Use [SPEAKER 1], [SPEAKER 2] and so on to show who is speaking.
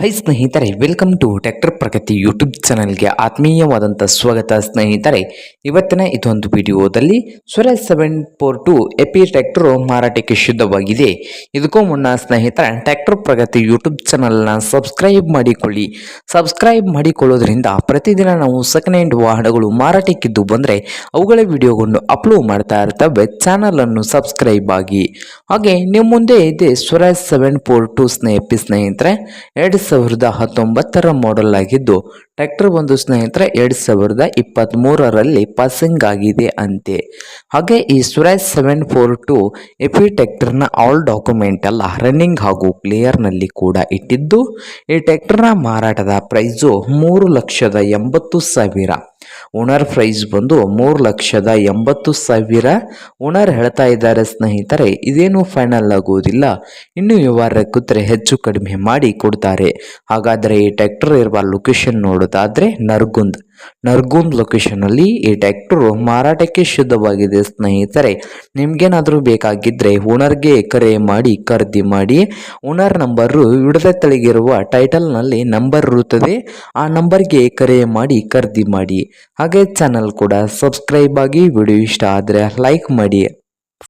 [SPEAKER 1] High ಸ್ನೇಹಿತರೆ welcome to tractor Pragati YouTube ಚಾನಲ್ಗೆ ಆತ್ಮೀಯವಾದಂಥ ಸ್ವಾಗತ ಸ್ನೇಹಿತರೆ. ಇವತ್ತಿನ ಇದೊಂದು ವಿಡಿಯೋದಲ್ಲಿ Swaraj seven four two AP tractor ಮಾರಾಟಕ್ಕೆ ಶುದ್ಧವಾಗಿದೆ ಇದಕ್ಕೂ ಮುನ್ನ ಸ್ನೇಹಿತರ ಟ್ಯಾಕ್ಟರ್ ಪ್ರಗತಿ ಯೂಟ್ಯೂಬ್ ಚಾನಲ್ನ ಸಬ್ಸ್ಕ್ರೈಬ್ ಮಾಡಿಕೊಳ್ಳಿ. ಸಬ್ಸ್ಕ್ರೈಬ್ ಮಾಡಿಕೊಳ್ಳೋದ್ರಿಂದ ಪ್ರತಿದಿನ ನಾವು ಸೆಕೆಂಡ್ ಹ್ಯಾಂಡ್ ವಾಹನಗಳು ಮಾರಾಟಕ್ಕಿದ್ದು ಬಂದರೆ ಅವುಗಳ ವಿಡಿಯೋಗಳನ್ನು ಅಪ್ಲೋಡ್ ಮಾಡ್ತಾ ಇರ್ತವೆ. ಚಾನಲನ್ನು ಸಬ್ಸ್ಕ್ರೈಬ್ ಆಗಿ. ಹಾಗೆ ನಿಮ್ಮ ಮುಂದೆ ಇದೆ ಸ್ವರಾಜ್ ಸೆವೆನ್ ಫೋರ್ ಟು ಸ್ನೇಹಿ, ಸ್ನೇಹಿತರೆ. ಎರಡು ಸಾವಿರದ ಹತ್ತೊಂಬತ್ತರ ಮಾಡೆಲ್ ಆಗಿದ್ದು ಟ್ರ್ಯಾಕ್ಟರ್ ಒಂದು ಸ್ನೇಹಿತರೆ ಎರಡು ಸಾವಿರದ ಇಪ್ಪತ್ತ್ಮೂರರಲ್ಲಿ ಪಾಸಿಂಗ್ ಆಗಿದೆ ಅಂತೆ. ಹಾಗೆ ಈ Swaraj seven four two AP ಟ್ಯಾಕ್ಟರ್ನ all document ಎಲ್ಲ ರನ್ನಿಂಗ್ ಹಾಗೂ ಕ್ಲಿಯರ್ನಲ್ಲಿ ಕೂಡ ಇಟ್ಟಿದ್ದು, ಈ ಟ್ಯಾಕ್ಟರ್ನ ಮಾರಾಟದ ಪ್ರೈಸು ಮೂರು ಲಕ್ಷದ ಎಂಬತ್ತು ಸಾವಿರ. ಓನರ್ ಪ್ರೈಸ್ ಬಂದು ಮೂರು ಲಕ್ಷದ ಎಂಬತ್ತು ಸಾವಿರ. ಓನರ್ ಹೇಳ್ತಾ ಇದ್ದಾರೆ ಸ್ನೇಹಿತರೆ, ಇದೇನು ಫೈನಲ್ ಆಗುವುದಿಲ್ಲ. ಇನ್ನು ವ್ಯವಹಾರ ಕೂತ್ರೆ ಹೆಚ್ಚು ಕಡಿಮೆ ಮಾಡಿ ಕೊಡ್ತಾರೆ. ಹಾಗಾದರೆ ಈ ಟ್ಯಾಕ್ಟರ್ ಇರುವ ಲೊಕೇಶನ್ ನೋಡೋದಾದ್ರೆ ನರ್ಗುಂದ್. ನರ್ಗುಂದ್ ಲೊಕೇಶನಲ್ಲಿ ಈ ಟ್ಯಾಕ್ಟ್ರು ಮಾರಾಟಕ್ಕೆ ಶುದ್ಧವಾಗಿದೆ, ಸ್ನೇಹಿತರೆ. ನಿಮಗೇನಾದರೂ ಬೇಕಾಗಿದ್ದರೆ ಓನರ್ಗೆ ಕರೆ ಮಾಡಿ, ಖರೀದಿ ಮಾಡಿ. ಓನರ್ ನಂಬರು ವಿಡದ ತೆಳಗಿರುವ ಟೈಟಲ್ನಲ್ಲಿ ನಂಬರ್ ಇರುತ್ತದೆ. ಆ ನಂಬರ್ಗೆ ಕರೆ ಮಾಡಿ, ಖರೀದಿ ಮಾಡಿ. ಹಾಗೆ ಚಾನಲ್ ಕೂಡ ಸಬ್ಸ್ಕ್ರೈಬ್ ಆಗಿ ವಿಡಿಯೋ ಇಷ್ಟ ಆದರೆ ಲೈಕ್ ಮಾಡಿ.